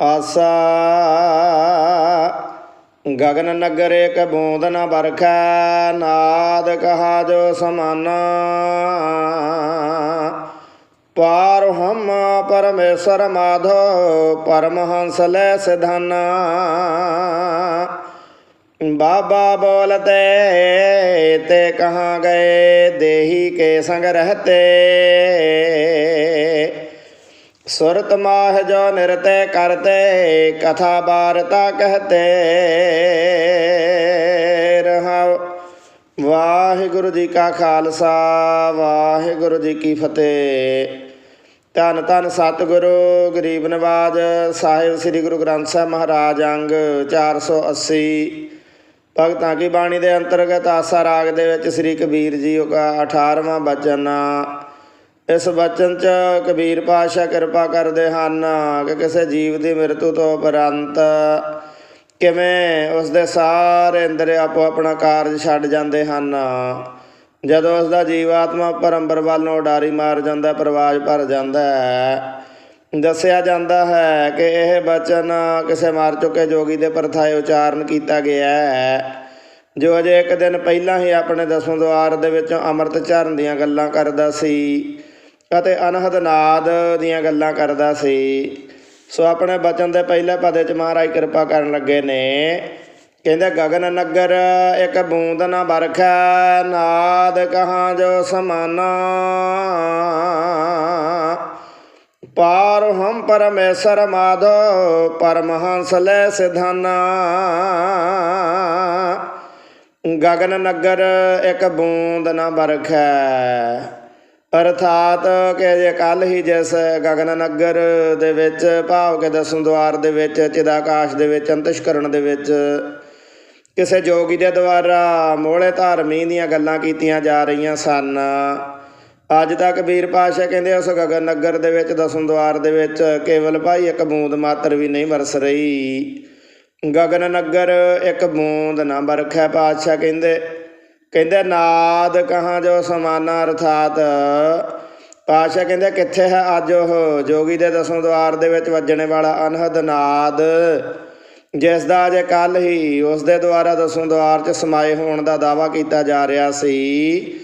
ਆਸਾ ਗਗਨ ਨਗਰ ਇੱਕ ਬੂੰਦ ਨ ਬਰਖੈ ਨਾਦ ਕਹਾ ਜੋ ਸਮਾਨ। ਪਾਰ ਹਮ ਪਰਮੇਸ਼ਰ ਮਾਧੋ, ਪਰਮਹੰਸ ਲੈ ਸਿਧਾਨਾ। ਬਾਬਾ ਬੋਲਤੇ, ਤੇ ਕਹਾਂ ਗਏ, ਦੇਹੀ ਕੇ ਸੰਗ ਰਹਤੇ। ਸੁਰਤ ਮਾਹ ਜੋ ਨਿਰਤੇ ਕਰਤੇ, ਕਥਾ ਬਾਰਤਾ ਕਹਤੇ। ਰਹਾਉ, ਵਾਹਿਗੁਰੂ ਜੀ ਕਾ ਖਾਲਸਾ, ਵਾਹਿਗੁਰੂ ਜੀ ਕੀ ਫਤਿਹ। ਧੰਨ ਧੰਨ ਸਤਿਗੁਰੂ, ਗਰੀਬ ਨਵਾਜ, ਸਾਹਿਬ ਸ੍ਰੀ ਗੁਰੂ ਗ੍ਰੰਥ ਸਾਹਿਬ ਮਹਾਰਾਜ ਅੰਗ 480 ਭਗਤਾਂ ਕੀ ਬਾਣੀ ਦੇ ਅੰਤਰਗਤ ਆਸਾ ਰਾਗ ਦੇ ਵਿੱਚ ਸ੍ਰੀ ਕਬੀਰ ਜੀ ਦਾ 18ਵਾਂ ਬਚਨ ਇਸ ਵਚਨ ਚ ਕਬੀਰ ਪਾਸ਼ਾ ਕਿਰਪਾ ਕਰਦੇ ਹਨ ਕਿ ਕਿਸੇ ਜੀਵ ਦੀ ਮ੍ਰਿਤੂ ਤੋਂ ਉਪਰੰਤ ਕਿਵੇਂ ਉਸ ਦੇ ਸਾਰੇ ਅੰਦਰ ਆਪੋ ਆਪਣਾ ਕਾਰਜ ਛੱਡ ਜਾਂਦੇ ਹਨ। ਜਦੋਂ ਉਸ ਦਾ ਜੀਵਾਤਮਾ ਪਰੰਬਰ ਵੱਲ ਨੂੰ ਉਡਾਰੀ ਮਾਰ ਜਾਂਦਾ, ਪ੍ਰਵਾਜ ਭਰ ਜਾਂਦਾ ਹੈ, ਦੱਸਿਆ ਜਾਂਦਾ ਹੈ ਕਿ ਇਹ ਬਚਨ ਕਿਸੇ ਮਾਰ ਚੁੱਕੇ ਜੋਗੀ ਦੇ ਪਰਥਾਏ ਉਚਾਰਨ ਕੀਤਾ ਗਿਆ ਹੈ, ਜੋ ਅਜੇ ਇੱਕ ਦਿਨ ਪਹਿਲਾਂ ਹੀ ਆਪਣੇ ਦਸਵੇਂ ਦੁਆਰ ਦੇ ਵਿੱਚੋਂ ਅੰਮ੍ਰਿਤ ਚਰਨ ਦੀਆਂ ਗੱਲਾਂ ਕਰਦਾ ਸੀ। ਅਤੇ ਅਨਹਦ ਨਾਦ ਦੀਆਂ ਗੱਲਾਂ ਕਰਦਾ ਸੀ। ਸੋ ਆਪਣੇ ਬਚਨ ਦੇ ਪਹਿਲੇ ਪਦੇ ਚ ਮਹਾਰਾਜ ਕਿਰਪਾ ਕਰਨ ਲੱਗੇ ਨੇ। ਕਹਿੰਦੇ, ਗਗਨ ਨਗਰ ਇੱਕ ਬੂੰਦ ਨਾ ਬਰਖੈ ਨਾਦ ਕਹਾਂ ਜੋ ਸਮਾਨਾ। ਪਾਰ ਹਮ ਪਰਮੇਸ਼ਰ ਮਾਧੋ ਪਰਮਹੰਸ ਲੈ ਸਿਧਾਨਾ। ਗਗਨ ਨਗਰ ਇੱਕ ਬੂੰਦ ਨਾ ਬਰਖੈ ਅਰਥਾਤ ਕਿ ਜੇ ਕੱਲ ਹੀ ਜਿਸ ਗਗਨ ਨਗਰ ਦੇ ਵਿੱਚ, ਭਾਵ ਕੇ ਦਸਮ ਦੁਆਰ ਦੇ ਵਿੱਚ, ਚਿਦਾਕਾਸ਼ ਦੇ ਵਿੱਚ, ਅੰਤਸ਼ਕਰਨ ਦੇ ਵਿੱਚ। ਕਿਸੇ ਜੋਗੀ ਦੇ ਦੁਆਰਾ ਮੋਹਲੇ ਧਾਰਮੀ ਦੀਆਂ ਗੱਲਾਂ ਕੀਤੀਆਂ ਜਾ ਰਹੀਆਂ ਸਨ। ਅੱਜ ਤੱਕ ਵੀਰ ਪਾਸ਼ਾ ਕਹਿੰਦੇ ਉਸ ਗਗਨ ਨਗਰ ਦੇ ਵਿੱਚ, ਦਸਮ ਦੁਆਰ ਦੇ ਵਿੱਚ ਕੇਵਲ ਭਾਈ ਇੱਕ ਬੂੰਦ ਮਾਤਰ ਵੀ ਨਹੀਂ ਵਰਸ ਰਹੀ। ਗਗਨ ਨਗਰ ਇੱਕ ਬੂੰਦ ਨਾ ਬਰਖੈ ਪਾਤਸ਼ਾਹ ਕਹਿੰਦੇ ਕਹਿੰਦੇ, ਨਾਦ ਕਹਾਂ ਜੋ ਸਮਾਨਾ ਅਰਥਾਤ? ਪਾਸ਼ਾ ਕਹਿੰਦੇ, ਕਿੱਥੇ ਹੈ ਅੱਜ ਉਹ? ਜੋਗੀ ਦੇ ਦਸੋਂ ਦੁਆਰ ਦੇ ਵਿੱਚ ਵੱਜਣੇ ਵਾਲਾ ਅਨਹਦ ਨਾਦ, ਜਿਸ ਦਾ ਅਜੇ ਕੱਲ ਹੀ ਉਸ ਦੇ ਦੁਆਰਾ ਦਸੋਂ ਦੁਆਰ 'ਚ ਸਮਾਏ ਹੋਣ ਦਾ ਦਾਵਾ ਕੀਤਾ ਜਾ ਰਿਹਾ ਸੀ।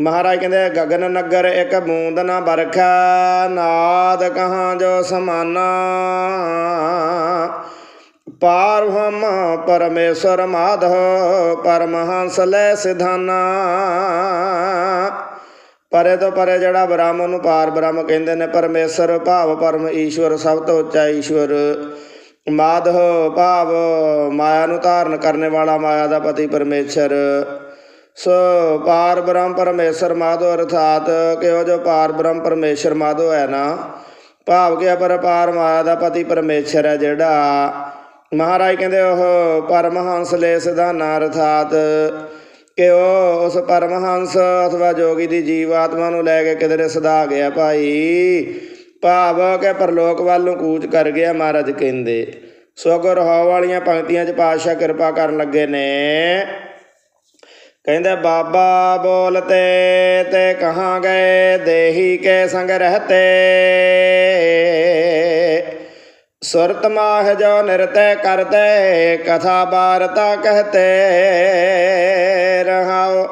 ਮਹਾਰਾਜ ਕਹਿੰਦੇ, ਗਗਨ ਨਗਰ ਇੱਕ ਬੂੰਦ ਨਾ ਬਰਖਾ, ਨਾਦ ਕਹਾਂ ਜੋ ਸਮਾਨਾ ਪਾਰਵਮ ਪਰਮੇਸ਼ਰ ਮਾਧੋ ਪਰਮਹੰਸ ਲੈ ਸਿਧਾਨਾ। ਪਰੇ ਤੋਂ ਪਰੇ ਜਿਹੜਾ ਬ੍ਰਹਮ ਨੂੰ ਪਾਰ ਬ੍ਰਹਮ ਕਹਿੰਦੇ ਨੇ, ਪਰਮੇਸ਼ਰ ਭਾਵ ਪਰਮ ਈਸ਼ਵਰ, ਸਭ ਤੋਂ ਉੱਚਾ ਈਸ਼ਵਰ। ਮਾਧੋ ਭਾਵ ਮਾਇਆ ਨੂੰ ਧਾਰਨ ਕਰਨ ਵਾਲਾ ਮਾਇਆ ਦਾ ਪਤੀ ਪਰਮੇਸ਼ਰ। ਸੋ ਪਾਰ ਬ੍ਰਹਮ ਪਰਮੇਸ਼ਰ ਮਾਧੋ ਅਰਥਾਤ ਕਿ ਉਹ ਜੋ ਪਾਰ ਬ੍ਰਹਮ ਪਰਮੇਸ਼ਰ ਮਾਧੋ ਹੈ ਨਾ? ਭਾਵ ਕਿ ਅਪਰਪਾਰ ਮਾਇਆ ਦਾ ਪਤੀ ਪਰਮੇਸ਼ਰ ਹੈ ਜਿਹੜਾ। ਮਹਾਰਾਜ ਕਹਿੰਦੇ ਉਹ ਪਰਮਹੰਸ ਲੈ ਸਿਧਾਨਾ ਅਰਥਾਤ ਕਿ ਉਹ ਉਸ ਪਰਮਹੰਸ ਅਥਵਾ ਜੋਗੀ ਦੀ ਜੀਵ ਆਤਮਾ ਨੂੰ ਲੈ ਕੇ ਕਿਧਰੇ ਸਦਾ ਗਿਆ ਭਾਈ। ਭਾਵ ਕਿ ਪਰਲੋਕ ਵੱਲ ਨੂੰ ਕੂਚ ਕਰ ਗਿਆ ਮਹਾਰਾਜ ਕਹਿੰਦੇ। ਸੋ ਗੁਰ ਹੋ ਵਾਲੀਆਂ ਪੰਕਤੀਆਂ 'ਚ ਪਾਤਸ਼ਾਹ ਕਿਰਪਾ ਕਰਨ ਲੱਗੇ ਨੇ। ਕਹਿੰਦੇ, ਬਾਬਾ ਬੋਲਤੇ ਤੇ ਕਹਾਂ ਗਏ ਦੇਹੀ ਕੇ ਸੰਗ ਰਹਤੇ। ਸੁਰਤ ਮਾਹ ਜੋ ਨਿਰਤੈ ਕਰਤੇ, ਕਥਾ ਬਾਰਤਾ ਕਹਤੇ ਰਹਾਓ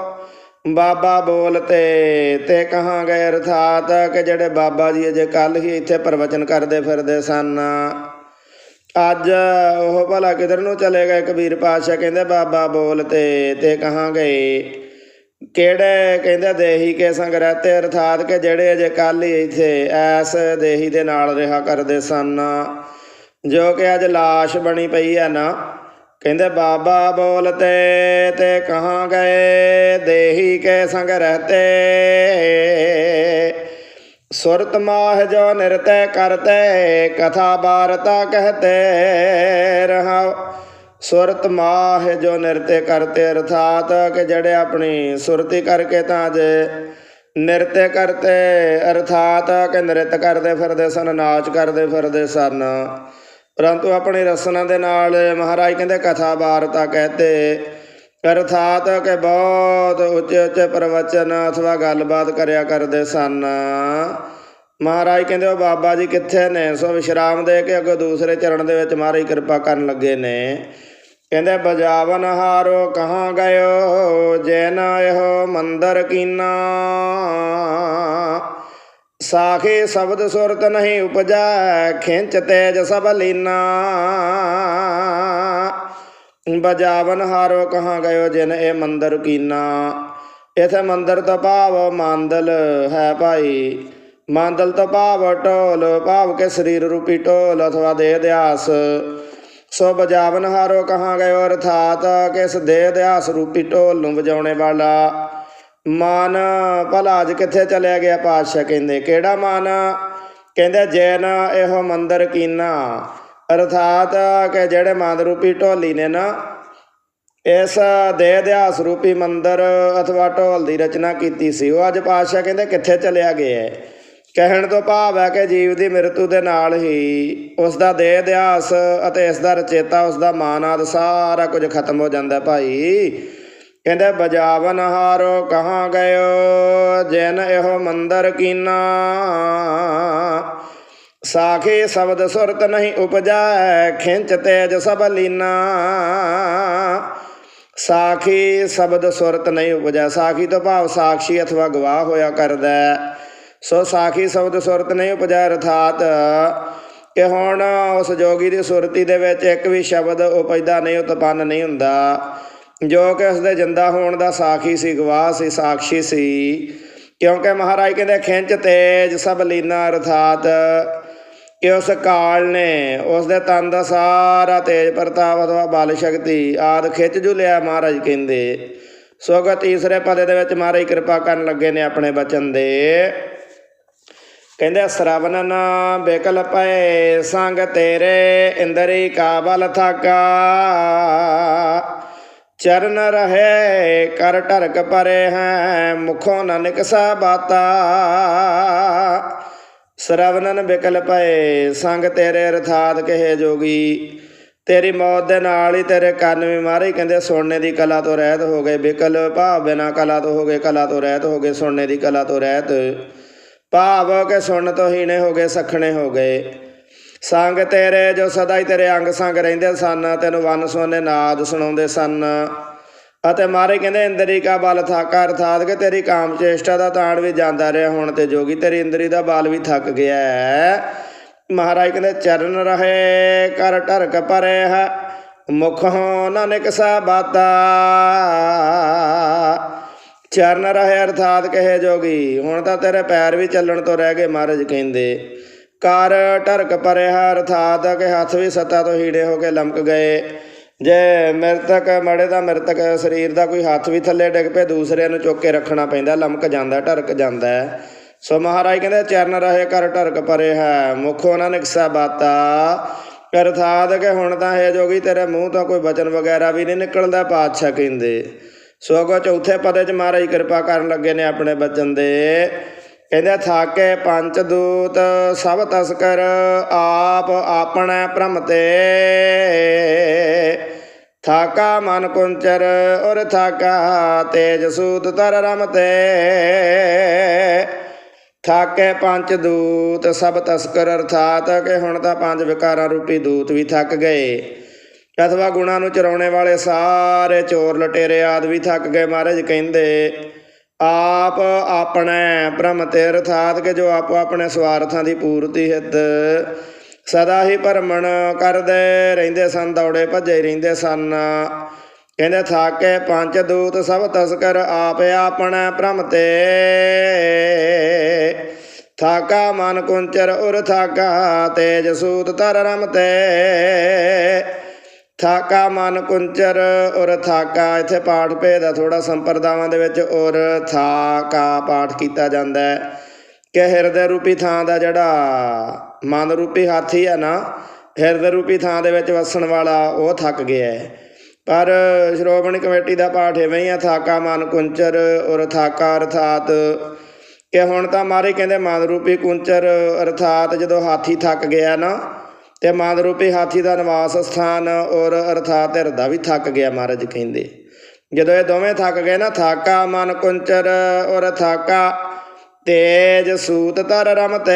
ਬਾਬਾ ਬੋਲਤੇ, ਤੇ ਕਹਾਂ ਗਏ ਅਰਥਾਤ ਕਿ ਜਿਹੜੇ ਬਾਬਾ ਜੀ ਅਜੇ ਕੱਲ ਹੀ ਇੱਥੇ ਪ੍ਰਵਚਨ ਕਰਦੇ ਫਿਰਦੇ ਸਨ। ਅੱਜ ਉਹ ਭਲਾ ਕਿਧਰ ਨੂੰ ਚਲੇ ਗਏ? ਕਬੀਰ ਪਾਤਸ਼ਾਹ ਕਹਿੰਦੇ, ਬਾਬਾ ਬੋਲਤੇ, ਤੇ ਕਹਾਂਗੇ, ਕਿਹੜੇ? ਕਹਿੰਦੇ, ਦੇਹੀ ਕੇ ਸੰਗ ਰਹਤੇ। ਅਰਥਾਤ ਕਿ ਜਿਹੜੇ ਅਜੇ ਕੱਲ ਹੀ ਇੱਥੇ ਐਸ ਦੇਹੀ ਦੇ ਨਾਲ ਰਿਹਾ ਕਰਦੇ ਸਨ। ਜੋ ਕਿ ਅੱਜ ਲਾਸ਼ ਬਣੀ ਪਈ ਹੈ ਨਾ, ਕਹਿੰਦੇ ਬਾਬਾ ਬੋਲਤੇ ਤੇ ਕਹਾਂ ਗਏ, ਦੇਹੀ ਕੇ ਸੰਗ ਰਹਤੇ। ਸੁਰਤ ਮਾਹ ਜੋ ਨਿਰਤੈ ਕਰਤੇ, ਕਥਾ ਬਾਰਤਾ ਕਹਤੇ ਰਹਾ ਸੁਰਤ ਮਾਹ ਜੋ ਨਿਰਤੇ ਕਰਤੇ, ਅਰਥਾਤ ਕਿ ਜਿਹੜੇ ਆਪਣੀ ਸੁਰਤੀ ਕਰਕੇ ਤਾਂ ਜੇ ਨਿਰਤੇ ਕਰਤੇ, ਅਰਥਾਤ ਕਿ ਨਿਰਤ ਕਰਦੇ ਫਿਰਦੇ ਸਨ, ਨਾਚ ਕਰਦੇ ਫਿਰਦੇ ਸਨ। ਪਰੰਤੂ ਆਪਣੀ ਰਸਨਾ ਦੇ ਨਾਲ ਮਹਾਰਾਜ ਕਹਿੰਦੇ, ਕਥਾ ਵਾਰਤਾ ਕਹਤੇ। ਅਰਥਾਤ ਕਿ ਬਹੁਤ ਉੱਚੇ ਉੱਚੇ ਪ੍ਰਵਚਨ ਅਥਵਾ ਗੱਲਬਾਤ ਕਰਿਆ ਕਰਦੇ ਸਨ। ਮਹਾਰਾਜ ਕਹਿੰਦੇ, ਉਹ ਬਾਬਾ ਜੀ ਕਿੱਥੇ ਨੇ? ਸੋ ਵਿਸ਼ਰਾਮ ਦੇ ਕੇ ਅੱਗੇ ਦੂਸਰੇ ਚਰਨ ਦੇ ਵਿੱਚ ਮਹਾਰਾਜ ਕਿਰਪਾ ਕਰਨ ਲੱਗੇ ਨੇ। ਕਹਿੰਦੇ, ਬਜਾਵਨ ਹਾਰੋ, ਕਹਾਂ ਗਇਓ? ਜੈਨ ਇਹੋ ਮੰਦਰ ਕੀਨਾ? ਸਾਖੇ ਸ਼ਬਦ ਸੁਰਤ ਨਹੀਂ ਉਪਜਾ, ਖਿੰਚ ਤੇਜ ਸਭ ਲੀਨਾ। ਬਜਾਵਨ ਹਾਰੋ ਕਹਾਂ ਗਇਓ ਜਿਨ ਇਹ ਮੰਦਰ ਕੀਨਾ। ਇਥੇ ਮੰਦਰ ਤੋਂ ਭਾਵ ਮੰਦਲ ਹੈ ਭਾਈ। ਮੰਦਲ ਤੋਂ ਭਾਵ ਢੋਲ, ਭਾਵ ਕੇ ਸਰੀਰ ਰੂਪੀ ਢੋਲ ਅਥਵਾ ਦੇਹ ਦਿਆਸ। ਸੋ ਬਜਾਵਨ ਹਾਰੋ ਕਹਾਂ ਗਇਓ ਅਰਥਾਤ ਕਿਸ ਇਸ ਦੇਹ ਦਿਆਸ ਰੂਪੀ ਢੋਲ ਨੂੰ ਵਜਾਉਣੇ ਵਾਲਾ। ਮਾਨ ਭਲਾ ਅੱਜ ਕਿੱਥੇ ਚਲਿਆ ਗਿਆ ਪਾਤਸ਼ਾਹ ਕਹਿੰਦੇ, ਕਿਹੜਾ ਮਾਨ? ਕਹਿੰਦੇ, ਜੈਨ ਇਹੋ ਮੰਦਰ ਕੀਨਾ। ਅਰਥਾਤ ਕਿ ਜਿਹੜੇ ਮਨ ਰੂਪੀ ਢੋਲੀ ਨੇ ਨਾ, ਇਸ ਦੇਹ ਅਧਿਆਸ ਰੂਪੀ ਮੰਦਰ ਅਥਵਾ ਢੋਲ ਦੀ ਰਚਨਾ ਕੀਤੀ ਸੀ। ਉਹ ਅੱਜ ਪਾਤਸ਼ਾਹ ਕਹਿੰਦੇ, ਕਿੱਥੇ ਚਲਿਆ ਗਿਆ ਹੈ? ਕਹਿਣ ਤੋਂ ਭਾਵ ਹੈ ਕਿ ਜੀਵ ਦੀ ਮ੍ਰਿਤੂ ਦੇ ਨਾਲ ਹੀ ਉਸ ਦਾ ਦੇਹ ਦਿਆਸ ਅਤੇ ਇਸ ਦਾ ਰਚੇਤਾ ਉਸ ਦਾ ਮਾਨ ਆਦ ਸਾਰਾ ਕੁਝ ਖਤਮ ਹੋ ਜਾਂਦਾ ਭਾਈ। ਕਹਿੰਦੇ, ਬਜਾਵਨ ਹਾਰੋ ਕਹਾਂ ਗਇਓ? ਜਿਨ ਇਹੋ ਮੰਦਰ ਕੀਨਾ? ਸਾਖੇ ਸ਼ਬਦ ਸੁਰਤ ਨਹੀਂ ਉਪਜੈ ਖਿੰਚ ਤੇਜ ਸਭ ਲੀਨਾ। ਸਾਖੀ ਸ਼ਬਦ ਸੁਰਤ ਨਹੀਂ ਉਪਜੈ ਸਾਖੀ ਤੋਂ ਭਾਵ ਸਾਖੀ ਅਥਵਾ ਗਵਾਹ ਹੋਇਆ ਕਰਦਾ ਸੋ ਸਾਖੀ ਸ਼ਬਦ ਸੁਰਤ ਨਹੀਂ ਉਪਜੈ ਅਰਥਾਤ ਕਿ ਹੁਣ ਉਸ ਜੋਗੀ ਦੀ ਸੁਰਤੀ ਦੇ ਵਿੱਚ ਇੱਕ ਵੀ ਸ਼ਬਦ ਉਪਜਦਾ ਨਹੀਂ, ਉਤਪੰਨ ਨਹੀਂ ਹੁੰਦਾ। ਜੋ ਕਿ ਉਸ ਦੇ ਜਿੰਦਾ ਹੋਣ ਦਾ ਸਾਖੀ ਸੀ, ਗਵਾਹ ਸੀ, ਸਾਖੀ ਸੀ। ਕਿਉਂਕਿ ਮਹਾਰਾਜ ਕਹਿੰਦੇ, ਖਿੰਚ ਤੇਜ ਸਭ ਲੀਨਾ ਅਰਥਾਤ। ਕਿ ਉਸ ਕਾਲ ਨੇ ਉਸ ਦੇ ਤਨ ਦਾ ਸਾਰਾ ਤੇਜ ਪ੍ਰਤਾਪ ਅਥਵਾ ਬਲ ਸ਼ਕਤੀ ਆਦ ਖਿੱਚ ਜੂ ਲਿਆ ਮਹਾਰਾਜ ਕਹਿੰਦੇ। ਸੋ ਤੀਸਰੇ ਪਦੇ ਦੇ ਵਿੱਚ ਮਹਾਰਾਜ ਕਿਰਪਾ ਕਰਨ ਲੱਗੇ ਨੇ ਆਪਣੇ ਬਚਨ ਦੇ। ਕਹਿੰਦੇ ਸਰਵਨਨ ਬੇਕਲ ਪਏ ਸੰਗ ਤੇਰੇ ਇੰਦਰੀ ਕਾਬਲ ਥਾਕਾ। ਚਰਨ ਰਹੇ, ਕਰ ਢਰਕ ਪਰੇ ਹੈ, ਮੁਖੋਂ ਨ ਨਿਕਸਾ ਬਾਤਾ ਸਰਵਨਨ ਬਿਕਲ ਪਏ, ਸੰਗ ਤੇਰੇ ਰਥਾਤ ਕਹੇ ਜੋਗੀ। ਤੇਰੀ ਮੌਤ ਦੇ ਨਾਲ ਹੀ ਤੇਰੇ ਕੰਨ ਵੀ ਮਾਰੇ, ਕਹਿੰਦੇ ਸੁਣਨੇ ਦੀ ਕਲਾ ਤੋਂ ਰਹਿਤ ਹੋ ਗਏ ਬਿਕਲ ਭਾਵ ਬਿਨਾ ਕਲਾ ਤੋਂ ਹੋ ਗਏ, ਕਲਾ ਤੋਂ ਰਹਿਤ ਹੋ ਗਏ, ਸੁਣਨੇ ਦੀ ਕਲਾ ਤੋਂ ਰਹਿਤ। ਭਾਵ ਕੇ ਸੁਣ ਤੋਂ ਹੀਣੇ ਹੋ ਗਏ, ਸਖਣੇ ਹੋ ਗਏ। ਸੰਗ ਤੇਰੇ ਜੋ ਸਦਾ ਹੀ ਤੇਰੇ ਅੰਗ ਸੰਗ ਰਹਿੰਦੇ ਸਨ, ਤੈਨੂੰ ਵਨ ਸੋਨੇ ਨਾਦ ਸੁਣਾਉਂਦੇ ਸਨ। ਅਤੇ ਮਾਰੇ ਕਹਿੰਦੇ, ਇੰਦਰੀ ਕਾ ਬਲ ਥਾਕਾ, ਅਰਥਾਤ ਕਿ ਤੇਰੀ ਕਾਮ ਚੇਸ਼ਟਾ ਦਾ ਤਾਣ ਵੀ ਜਾਂਦਾ ਰਿਹਾ ਹੁਣ ਤੇ ਜੋਗੀ, ਤੇਰੀ ਇੰਦਰੀ ਦਾ ਬਲ ਵੀ ਥੱਕ ਗਿਆ ਹੈ। ਮਹਾਰਾਜ ਕਹਿੰਦੇ, ਚਰਨ ਰਹੇ, ਕਰ ਢਰਕ ਪਰੇ ਹੈ ਹੋ ਨਾਨਕ ਸਾ ਬਾਤਾ ਚਰਨ ਰਹੇ, ਅਰਥਾਤ ਕਹੇ ਜੋਗੀ, ਹੁਣ ਤਾਂ ਤੇਰੇ ਪੈਰ ਵੀ ਚੱਲਣ ਤੋਂ ਰਹਿ ਗਏ ਮਹਾਰਾਜ ਕਹਿੰਦੇ। ਕਰ ਢਰਕ ਪਰੇ ਹੈ ਅਰਥਾਤ ਕਿ ਹੱਥ ਵੀ ਸੱਤਾ ਤੋਂ ਹੀੜੇ ਹੋ ਕੇ ਲਮਕ ਗਏ। ਜੇ ਮਰਤਕ ਮੜੇ ਦਾ ਮਰਤਕ, ਸਰੀਰ ਦਾ ਕੋਈ ਹੱਥ ਵੀ ਥੱਲੇ ਡਿੱਗ ਪਏ, ਦੂਸਰਿਆਂ ਨੂੰ ਚੁੱਕ ਕੇ ਰੱਖਣਾ ਪੈਂਦਾ, ਲਮਕ ਜਾਂਦਾ, ਢਰਕ ਜਾਂਦਾ ਸੋ ਮਹਾਰਾਜ ਕਹਿੰਦੇ, ਚਰਨ ਰਹੇ ਕਰ ਢਰਕ ਪਰੇ ਹੈ ਮੁਖੋਂ ਉਹਨਾਂ ਨੇ ਨਿਕਸਾ ਬਾਤਾ। ਅਰਥਾਤ ਕਿ ਹੁਣ ਤਾਂ ਇਹ ਜੋਗੀ ਤੇਰੇ ਮੂੰਹ ਤੋਂ ਕੋਈ ਬਚਨ ਵਗੈਰਾ ਵੀ ਨਹੀਂ ਨਿਕਲਦਾ, ਪਾਤਸ਼ਾਹ ਕਹਿੰਦੇ। ਸੋ ਅਗੋ ਚੌਥੇ ਪਦੇ ਚ ਮਹਾਰਾਜ ਕਿਰਪਾ ਕਰਨ ਲੱਗੇ ਨੇ ਆਪਣੇ ਬਚਨ ਦੇ। ਕਹਿੰਦੇ ਥਾਕੇ ਪੰਚ ਦੂਤ, ਸਭ ਤਸਕਰ ਆਪ ਆਪਣੇ ਭ੍ਰਮ ਤੇ। ਥਾਕਾ ਮਨ ਕੁੰਚਰ, ਔਰ ਥਾਕਾ ਤੇਜ ਸੂਤ ਤਰ ਰਮਤੇ ਥਾਕੇ ਪੰਜ ਦੂਤ, ਸਭ ਤਸਕਰ ਅਰਥਾਤ ਕਿ ਹੁਣ ਤਾਂ ਪੰਜ ਵਿਕਾਰਾਂ ਰੂਪੀ ਦੂਤ ਵੀ ਥੱਕ ਗਏ। ਅਥਵਾ ਗੁਣਾ ਨੂੰ ਚਰਾਉਣੇ ਵਾਲੇ ਸਾਰੇ ਚੋਰ ਲਟੇਰੇ ਆਦ ਵੀ ਥੱਕ ਗਏ ਮਹਾਰਾਜ ਕਹਿੰਦੇ ਆਪ ਆਪਣੇ ਭ੍ਰਮ ਤੇ ਅਰਥਾਤ ਕਿ ਜੋ ਆਪੋ ਆਪਣੇ ਸਵਾਰਥਾਂ ਦੀ ਪੂਰਤੀ ਹਿੱਤ ਸਦਾ ਹੀ ਭਰਮਣ ਕਰਦੇ ਰਹਿੰਦੇ ਸਨ, ਦੌੜੇ ਭੱਜੇ ਰਹਿੰਦੇ ਸਨ। ਕਹਿੰਦੇ, ਥਾਕੇ ਪੰਜ ਦੂਤ ਸਭ ਤਸਕਰ ਆਪ ਆਪਣੇ ਭ੍ਰਮ ਤੇ। ਥਾਕਾ ਮਨ ਕੁੰਚਰ ਉਰ ਥਾਕਾ ਤੇਜ ਸੂਤ ਤਰ ਰਮ ਤੇ। ਥਾਕਾ ਮਨ ਕੁੰਚਰ, ਔਰ ਥਾਕਾ ਇੱਥੇ ਪਾਠ ਭੇਦ ਆ ਥੋੜਾ ਸੰਪਰਦਾਵਾਂ ਦੇ ਵਿੱਚ, ਔਰ ਥਾਕਾ ਪਾਠ ਕੀਤਾ ਜਾਂਦਾ ਹੈ। ਕਿ ਹਿਰਦੇ ਰੂਪੀ ਥਾਂ ਦਾ ਜਿਹੜਾ ਮਨ ਰੂਪੀ ਹਾਥੀ ਹੈ ਨਾ, ਹਿਰਦੇ ਰੂਪੀ ਥਾਂ ਦੇ ਵਿੱਚ ਵਸਣ ਵਾਲਾ, ਉਹ ਥੱਕ ਗਿਆ ਹੈ। ਪਰ ਸ਼੍ਰੋਮਣੀ ਕਮੇਟੀ ਦਾ ਪਾਠ ਐਵੇਂ ਹੀ ਆ, ਥਾਕਾ ਮਨ ਕੁੰਚਰ, ਔਰ ਥਾਕਾ ਅਰਥਾਤ। ਕਿ ਹੁਣ ਤਾਂ ਮਾਰੇ ਕਹਿੰਦੇ ਮਨ ਰੂਪੀ ਕੁੰਚਰ, ਅਰਥਾਤ ਜਦੋਂ ਹਾਥੀ ਥੱਕ ਗਿਆ ਨਾ ਤੇ ਮਨ ਰੂਪੀ ਹਾਥੀ ਦਾ ਨਿਵਾਸ ਸਥਾਨ ਔਰ ਅਰਥਾਤ ਹਿਰਦਾ ਵੀ ਥੱਕ ਗਿਆ ਮਹਾਰਾਜ ਕਹਿੰਦੇ। ਜਦੋਂ ਇਹ ਦੋਵੇਂ ਥੱਕ ਗਏ ਨਾ, ਥਾਕਾ ਮਨ ਕੁੰਚਰ ਔਰ ਥਾਕਾ ਤੇਜ ਸੂਤ ਤਰ ਰਮਤੇ।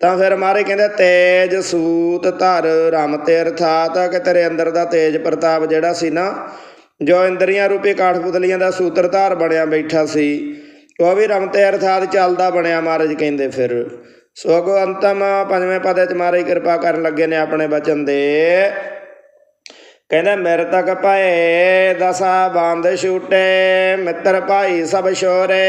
ਤਾਂ ਫਿਰ ਮਾਰੇ ਕਹਿੰਦੇ, ਤੇਜ ਸੂਤ ਧਰ ਰਮ ਤੇ ਅਰਥਾਤ ਕਿ ਤੇਰੇ ਅੰਦਰ ਦਾ ਤੇਜ ਪ੍ਰਤਾਪ ਜਿਹੜਾ ਸੀ ਨਾ, ਜੋ ਇੰਦਰੀਆਂ ਰੂਪੀ ਕਾਠਪੁਤਲੀਆਂ ਦਾ ਸੂਤਰਧਾਰ ਬਣਿਆ ਬੈਠਾ ਸੀ, ਉਹ ਵੀ ਰਮ ਤੇ ਅਰਥਾਤ ਚੱਲਦਾ ਬਣਿਆ ਮਹਾਰਾਜ ਕਹਿੰਦੇ ਫਿਰ। ਸੋ ਕੋ ਅੰਤਮ ਪੰਜਵੇਂ ਪਦੇ ਚ ਮਹਾਰਾਜ ਕਿਰਪਾ ਕਰਨ ਲੱਗੇ ਨੇ ਆਪਣੇ ਬਚਨ ਦੇ। ਕਹਿੰਦਾ, ਮੇਰੇ ਤੱਕ ਪਏ ਦਸਾ ਬੰਦ ਛੂਟੇ, ਮਿੱਤਰ ਭਾਈ ਸਭ ਛੋਰੇ।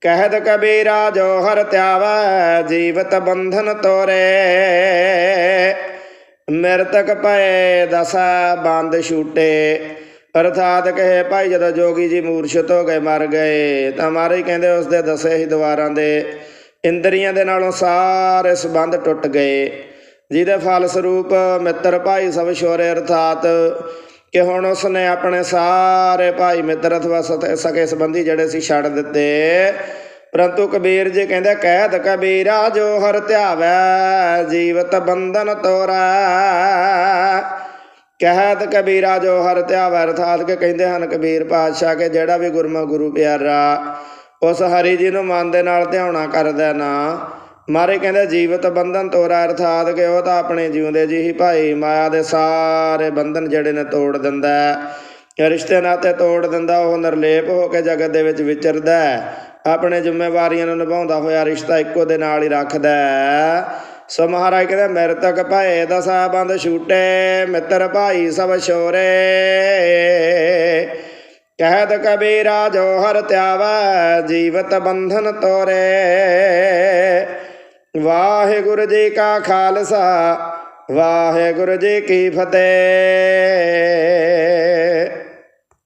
ਕਹਿਤ ਕਬੀਰਾ, ਜੋ ਹਰ ਧਿਆਵੈ ਜੀਵਤ ਬੰਧਨ ਤੋਰੇ। ਮੇਰੇ ਪਏ ਦਸਾ ਬੰਦ ਛੂਟੇ ਅਰਥਾਤ ਕਹੇ, ਭਾਈ ਜਦੋਂ ਜੋਗੀ ਜੀ ਮੂਰਛਿਤ ਹੋ ਗਏ ਮਰ ਗਏ, ਤਾਂ ਮਹਾਰਾਜ ਕਹਿੰਦੇ ਉਸ ਦੇ ਦਸੇ ਹੀ ਦੁਆਰਾਂ ਦੇ। ਇੰਦਰੀਆਂ ਦੇ ਨਾਲੋਂ ਸਾਰੇ ਸੰਬੰਧ ਟੁੱਟ ਗਏ। ਜਿਹਦੇ ਫਲ ਸਰੂਪ ਮਿੱਤਰ ਭਾਈ ਸਭ ਛੋਰੇ, ਅਰਥਾਤ ਕਿ ਹੁਣ ਉਸਨੇ ਆਪਣੇ ਸਾਰੇ ਭਾਈ ਮਿੱਤਰ ਅਥਵਾ ਸਤ- ਸਕੇ ਸੰਬੰਧੀ ਜਿਹੜੇ ਸੀ ਛੱਡ ਦਿੱਤੇ। ਪਰੰਤੂ ਕਬੀਰ ਜੀ ਕਹਿੰਦੇ ਕਹਿਤ ਕਬੀਰਾ ਜੋ ਹਰ ਧਿਆਵੈ, ਜੀਵਤ ਬੰਧਨ ਤੋਰਾ। ਕਹਿਤ ਕਬੀਰਾ ਜੋ ਹਰ ਧਿਆਵੈ ਅਰਥਾਤ ਕਿ ਕਹਿੰਦੇ ਹਨ ਕਬੀਰ ਪਾਤਸ਼ਾਹ ਕਿ ਜਿਹੜਾ ਵੀ ਗੁਰਮੁਖ ਗੁਰੂ ਪਿਆਰਾ, ਉਸ ਹਰੀ ਜੀ ਨੂੰ ਮਨ ਦੇ ਨਾਲ ਧਿਆਉਣਾ ਕਰਦਾ ਨਾ। ਮਾਰੇ ਕਹਿੰਦੇ, ਜੀਵਤ ਬੰਧਨ ਤੋਰਾ, ਅਰਥਾਤ ਕਿ ਉਹ ਤਾਂ ਆਪਣੇ ਜਿਉਂਦੇ ਜੀ ਹੀ ਭਾਈ ਮਾਇਆ ਦੇ ਸਾਰੇ ਬੰਧਨ ਜਿਹੜੇ ਨੇ ਤੋੜ ਦਿੰਦਾ ਰਿਸ਼ਤੇ ਨਾਤੇ ਤੋੜ ਦਿੰਦਾ, ਉਹ ਨਿਰਲੇਪ ਹੋ ਕੇ ਜਗਤ ਦੇ ਵਿੱਚ ਵਿਚਰਦਾ ਆਪਣੇ ਜ਼ਿੰਮੇਵਾਰੀਆਂ ਨੂੰ ਨਿਭਾਉਂਦਾ ਹੋਇਆ ਰਿਸ਼ਤਾ ਇੱਕੋ ਦੇ ਨਾਲ ਹੀ ਰੱਖਦਾ ਸੋ ਮਹਾਰਾਜ ਕਹਿੰਦੇ ਮੇਰੇ ਤੱਕ ਭਾਏ ਦਸਾ ਬੰਦ ਛੂਟੇ, ਮਿੱਤਰ ਭਾਈ ਸਭ ਛੋਰੇ। ਕਹਿਤ ਕਬੀਰਾ, ਜੋ ਹਰ ਧਿਆਵੈ ਜੀਵਤ ਬੰਧਨ ਤੋਰੇ। ਵਾਹਿਗੁਰੂ ਜੀ ਕਾ ਖਾਲਸਾ, ਵਾਹਿਗੁਰੂ ਜੀ ਕੀ ਫਤਿਹ।